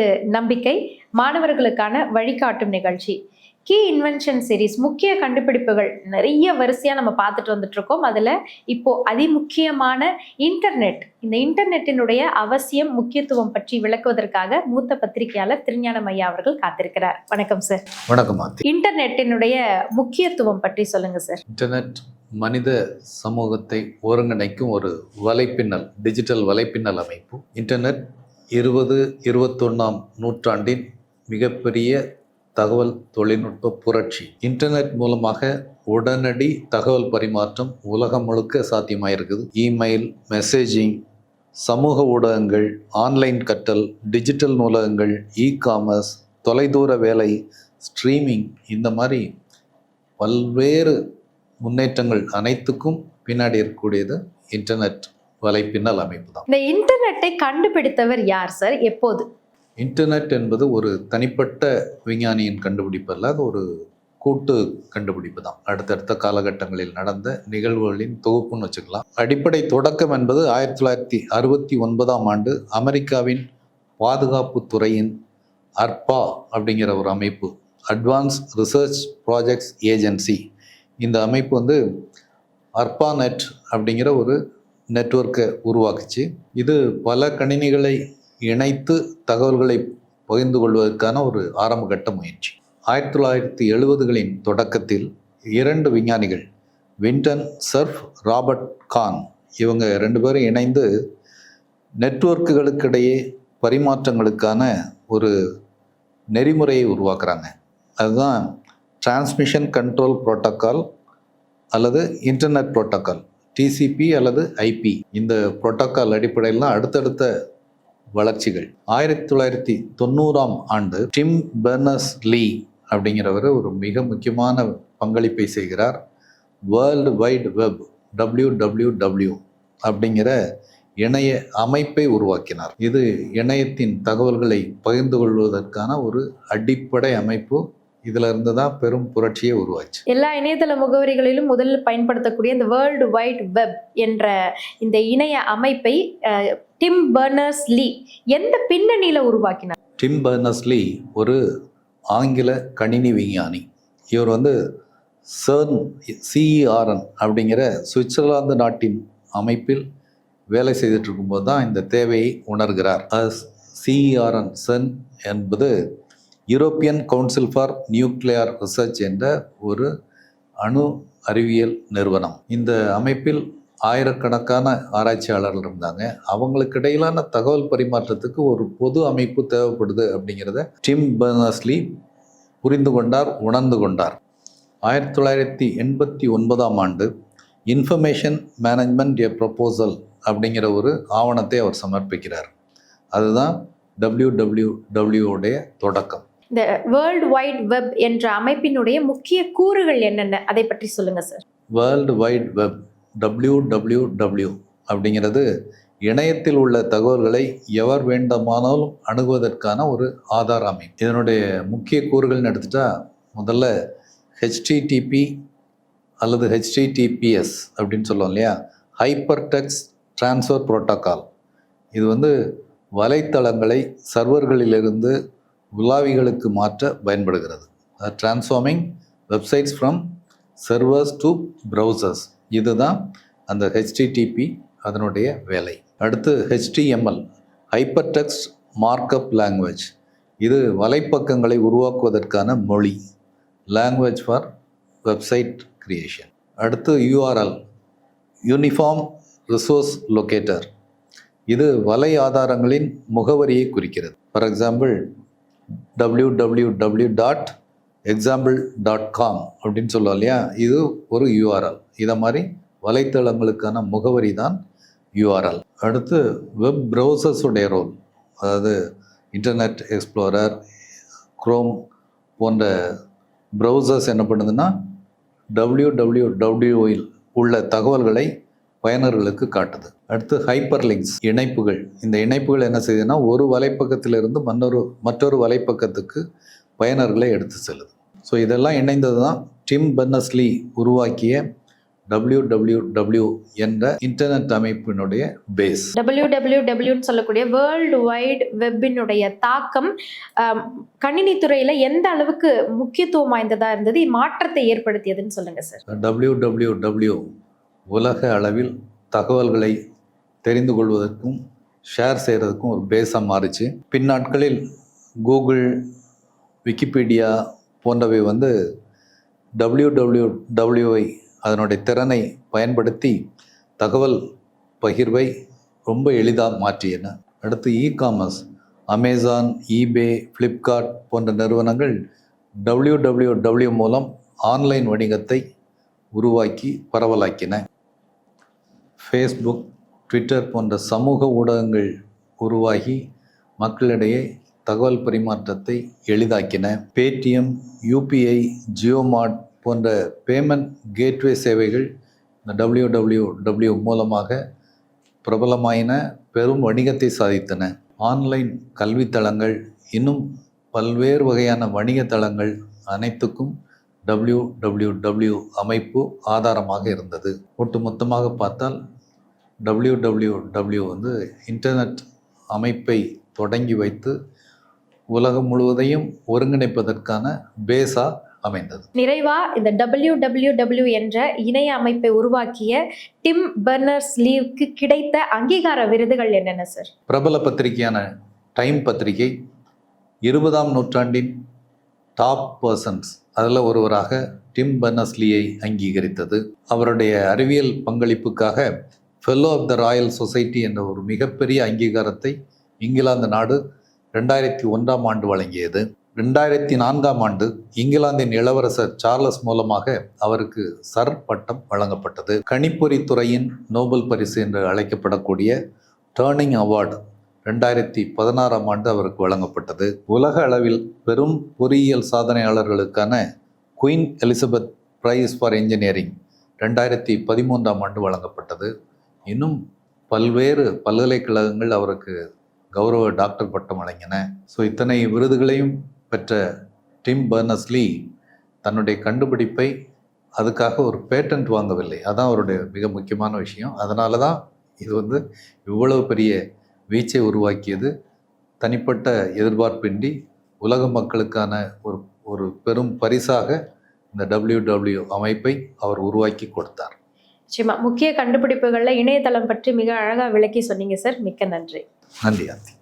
இது நம்பிக்கை மாணவர்களுக்கான வழிகாட்டும் நிகழ்ச்சி. கீ இன்வென்ஷன் சீரிஸ் முக்கிய கண்டுபிடிப்புகள் நிறைய வரிசையா நம்ம பார்த்துட்டு வந்துட்டு இருக்கோம். அதுல இப்போ அதிமுக்கியமான இன்டர்நெட் இந்த இன்டர்நெட்டினுடைய அவசியம் முக்கியத்துவம் பற்றி விளக்குவதற்காக மூத்த பத்திரிகையாளர் திருஞானம் ஐயா அவர்கள் காத்திருக்கிறார். வணக்கம் சார் வணக்கம் இன்டர்நெட்டினுடைய முக்கியத்துவம் பற்றி சொல்லுங்க சார் இன்டர்நெட் மனித சமூகத்தை ஒருங்கிணைக்கும் ஒரு வலைப்பின்னல் டிஜிட்டல் வலைப்பின்னல் அமைப்பு. இன்டர்நெட் இருபது இருபத்தொன்னாம் நூற்றாண்டின் மிகப்பெரிய தகவல் தொழில்நுட்ப புரட்சி. இன்டர்நெட் மூலமாக உடனடி தகவல் பரிமாற்றம் உலகம் முழுக்க சாத்தியமாயிருக்குது. இமெயில் மெசேஜிங் சமூக ஊடகங்கள் ஆன்லைன் கற்றல் டிஜிட்டல் நூலகங்கள் இ காமர்ஸ் தொலைதூர வேலை ஸ்ட்ரீமிங் இந்த மாதிரி பல்வேறு முன்னேற்றங்கள் அனைத்துக்கும் பின்னாடி இருக்கக்கூடியது இன்டர்நெட். வலைப்பின்னல் அமைப்பு தான். இந்த இன்டர்நெட்டை கண்டுபிடித்தவர் யார் சார்? எப்போது? இன்டர்நெட் என்பது ஒரு தனிப்பட்ட விஞ்ஞானியின் கண்டுபிடிப்பு அல்ல அது ஒரு கூட்டு கண்டுபிடிப்பு தான். அடுத்தடுத்த காலகட்டங்களில் நடந்த நிகழ்வுகளின் தொகுப்புன்னு வச்சுக்கலாம். அடிப்படை தொடக்கம் என்பது ஆயிரத்தி தொள்ளாயிரத்தி அறுபத்தி ஒன்பதாம் ஆண்டு அமெரிக்காவின் பாதுகாப்பு துறையின் அர்பா அப்படிங்கிற ஒரு அமைப்பு அட்வான்ஸ் ரிசர்ச் ப்ராஜெக்ட்ஸ் ஏஜென்சி இந்த அமைப்பு வந்து அர்பாநெட் அப்படிங்கிற ஒரு நெட்வொர்க்கை உருவாக்குச்சு. இது பல கணினிகளை இணைத்து தகவல்களை பகிர்ந்து கொள்வதற்கான ஒரு ஆரம்பகட்ட முயற்சி. ஆயிரத்தி தொள்ளாயிரத்தி எழுபதுகளின் தொடக்கத்தில் இரண்டு விஞ்ஞானிகள் வின்டன் சர்ஃப் ராபர்ட் கான் இவங்க ரெண்டு பேரும் இணைந்து நெட்வொர்க்குகளுக்கிடையே பரிமாற்றங்களுக்கான ஒரு நெறிமுறையை உருவாக்குறாங்க. அதுதான் டிரான்ஸ்மிஷன் கண்ட்ரோல் புரோட்டோக்கால் அல்லது இன்டர்நெட் புரோட்டோக்கால் டிசிபி அல்லது ஐபி இந்த புரோட்டோக்கால் அடிப்படையில் அடுத்தடுத்த வளர்ச்சிகள். ஆயிரத்தி தொள்ளாயிரத்தி தொண்ணூறாம் ஆண்டு டிம் பெர்னஸ் லீ அப்படிங்கிறவர் ஒரு மிக முக்கியமான பங்களிப்பை செய்கிறார். World wide web W W W அப்படிங்கிற இணைய அமைப்பை உருவாக்கினார். இது இணையத்தின் தகவல்களை பகிர்ந்து கொள்வதற்கான ஒரு அடிப்படை அமைப்பு. இதுல இருந்து தான் பெரும் புரட்சியே உருவாச்சு. எல்லா இணையதள முகவரிகளிலும் முதலில் பயன்படுத்தக்கூடிய இந்த வேர்ல்டு வைட் வெப் என்ற இந்த இணைய அமைப்பை டிம் பர்னர்ஸ் லீ எந்த பின்னணியில உருவாக்கினார்? டிம் பர்னஸ்லி ஒரு ஆங்கில கணினி விஞ்ஞானி. இவர் வந்து சர்ன் சிஇஆர்என் அப்படிங்கிற சுவிட்சர்லாந்து நாட்டின் அமைப்பில் வேலை செய்துட்டு இருக்கும்போது தான் இந்த தேவையை உணர்கிறார். சிஇஆர்என் சென் என்பது European council for nuclear research என்ற ஒரு அணு அறிவியல் நிறுவனம். இந்த அமைப்பில் ஆயிரக்கணக்கான ஆராய்ச்சியாளர்கள் இருந்தாங்க. அவங்களுக்கு இடையிலான தகவல் பரிமாற்றத்துக்கு ஒரு பொது அமைப்பு தேவைப்படுது அப்படிங்கிறத டிம் பர்னஸ்லி புரிந்து கொண்டார் உணர்ந்து கொண்டார். ஆயிரத்தி தொள்ளாயிரத்தி எண்பத்தி ஒன்பதாம் ஆண்டு இன்ஃபர்மேஷன் மேனேஜ்மெண்ட் எ ப்ரப்போசல் அப்படிங்கிற ஒரு ஆவணத்தை அவர் சமர்ப்பிக்கிறார். அதுதான் டபிள்யூ டபிள்யூ டபிள்யூடைய தொடக்கம். இந்த வேர்ல்டு வைட் வெப் என்ற அமைப்பினுடைய முக்கிய கூறுகள் என்னென்ன? அதை பற்றி சொல்லுங்கள் sir world wide web W W W அப்படிங்கிறது இணையத்தில் உள்ள தகவல்களை எவர் வேண்டுமானாலும் அணுகுவதற்கான ஒரு ஆதார அமைப்பு. இதனுடைய முக்கிய கூறுகள்னு எடுத்துட்டா முதல்ல ஹெச்டிடிபி அல்லது ஹெச்டிடிபிஎஸ் அப்படின்னு சொல்லுவோம் இல்லையா? ஹைப்பர் டெக்ஸ் ட்ரான்ஸ்ஃபர் புரோட்டோக்கால் இது வந்து வலைத்தளங்களை சர்வர்களிலிருந்து உலாவிகளுக்கு மாற்ற பயன்படுகிறது. Transforming websites from servers to browsers இதுதான் அந்த ஹெச்டிடிபி அதனுடைய வேலை. அடுத்து HTML hyper text markup language இது வலைப்பக்கங்களை உருவாக்குவதற்கான மொழி. லாங்குவேஜ் ஃபார் வெப்சைட் கிரியேஷன் அடுத்து யூஆர்எல் யூனிஃபார்ம் ரிசோர்ஸ் லொக்கேட்டர் இது வலை ஆதாரங்களின் முகவரியை குறிக்கிறது. For example W W W dot example dot com அப்படின்னு சொல்லுவோம் இல்லையா? இது ஒரு யூஆர்எல் இதை மாதிரி வலைத்தளங்களுக்கான முகவரி தான் யூஆர்எல் அடுத்து வெப் ப்ரௌசர்ஸுடைய ரோல் அதாவது இன்டர்நெட் எக்ஸ்ப்ளோரர் குரோம் போன்ற ப்ரௌசர்ஸ் என்ன பண்ணுதுன்னா டபிள்யூ டபிள்யூ டபிள்யூயில் உள்ள தகவல்களை பயனர்களுக்கு காட்டுது. அடுத்து ஹைப்பர் லிங்க்ஸ் இணைப்புகள். இந்த இணைப்புகள் என்ன செய்யுதுன்னா ஒரு வலைப்பக்கத்திலிருந்து மற்றொரு மற்றொரு வலைப்பக்கத்துக்கு பயனர்களை எடுத்து செல்லுது. ஸோ இதெல்லாம் இணைந்தது தான் டிம் பென்னஸ்லி உருவாக்கிய டபிள்யூ டபிள்யூ டபிள்யூ என்ற இன்டர்நெட் அமைப்பினுடைய பேஸ். டபிள்யூ டபிள்யூ டபிள்யூன்னு சொல்லக்கூடிய வேர்ல்டு வைடு வெப்பினுடைய தாக்கம் கணினி துறையில எந்த அளவுக்கு முக்கியத்துவம் வாய்ந்ததா இருந்தது மாற்றத்தை ஏற்படுத்தியதுன்னு சொல்லுங்க சார். டபிள்யூ டபிள்யூ டபிள்யூ உலக அளவில் தகவல்களை தெரிந்து கொள்வதற்கும் ஷேர் செய்கிறதுக்கும் ஒரு பேஸாக மாறுச்சு. பின்னாட்களில் கூகுள் விக்கிபீடியா போன்றவை வந்து டபிள்யூ டபிள்யூ டபிள்யூஐ அதனுடைய திறனை பயன்படுத்தி தகவல் பகிர்வை ரொம்ப எளிதாக மாற்றியன. அடுத்து e commerce Amazon eBay Flipkart போன்ற நிறுவனங்கள் டபிள்யூ டபிள்யூ டபிள்யூ மூலம் ஆன்லைன் வணிகத்தை உருவாக்கி பரவலாக்கின. ஃபேஸ்புக் ட்விட்டர் போன்ற சமூக ஊடகங்கள் உருவாகி மக்களிடையே தகவல் பரிமாற்றத்தை எளிதாக்கின. பேடிஎம் யூபிஐ ஜியோமார்ட் போன்ற பேமெண்ட் கேட்வே சேவைகள் இந்த டபிள்யூ டபிள்யூ டபிள்யூ மூலமாக பிரபலமாயின பெரும் வணிகத்தை சாதித்தன. ஆன்லைன் கல்வித்தளங்கள் இன்னும் பல்வேறு வகையான வணிக தளங்கள் அனைத்துக்கும் டபிள்யூ டபிள்யூ டபிள்யூ அமைப்பு ஆதாரமாக இருந்தது. ஒட்டுமொத்தமாக பார்த்தால் டபிள்யூ டபிள்யூ டபிள்யூ வந்து இன்டர்நெட் அமைப்பை தொடங்கி வைத்து உலகம் முழுவதையும் ஒருங்கிணைப்பதற்கான பேஸா அமைந்தது. நிறைவா இந்த டபிள்யூ டபிள்யூ டபிள்யூ என்ற இணைய அமைப்பை உருவாக்கிய டிம் பெர்னர்ஸ் லீவ்க்கு கிடைத்த அங்கீகார விருதுகள் என்னென்ன சார்? பிரபல பத்திரிகையான டைம் பத்திரிகை இருபதாம் நூற்றாண்டின் டாப் பர்சன்ஸ் அதில் ஒருவராக டிம் பர்னஸ்லியை அங்கீகரித்தது. அவருடைய அறிவியல் பங்களிப்புக்காக fellow of the royal society என்ற ஒரு மிகப்பெரிய அங்கீகாரத்தை இங்கிலாந்து நாடு ரெண்டாயிரத்தி ஒன்றாம் ஆண்டு வழங்கியது. ரெண்டாயிரத்தி நான்காம் ஆண்டு இங்கிலாந்தின் இளவரசர் சார்லஸ் மூலமாக அவருக்கு சர் பட்டம் வழங்கப்பட்டது. கணிப்பொறி துறையின் நோபல் பரிசு என்று அழைக்கப்படக்கூடிய டேர்னிங் அவார்டு ரெண்டாயிரத்தி பதினாறாம் ஆண்டு அவருக்கு வழங்கப்பட்டது. உலக அளவில் பெரும் பொறியியல் சாதனையாளர்களுக்கான Queen Elizabeth prize for engineering ரெண்டாயிரத்தி பதிமூன்றாம் ஆண்டு வழங்கப்பட்டது. இன்னும் பல்வேறு பல்கலைக்கழகங்கள் அவருக்கு கௌரவ டாக்டர் பட்டம் வழங்கின. ஸோ இத்தனை விருதுகளையும் பெற்ற டிம் பர்னஸ்லி தன்னுடைய கண்டுபிடிப்பை அதுக்காக ஒரு பேட்டன்ட் வாங்கவில்லை. அதான் அவருடைய மிக முக்கியமான விஷயம். அதனால தான் இது வந்து இவ்வளவு பெரிய வீச்சை உருவாக்கியது தனிப்பட்ட எதிர்பார்ப்பின்றி உலக மக்களுக்கான ஒரு ஒரு பெரும் பரிசாக இந்த டபிள்யூ டபிள்யூ அமைப்பை அவர் உருவாக்கி கொடுத்தார். நிச்சயமா. முக்கிய கண்டுபிடிப்புகள்ல இணையதளம் பற்றி மிக அழகா விளக்கி சொன்னீங்க சார். மிக்க நன்றி. நன்றி ஆர்த்தி.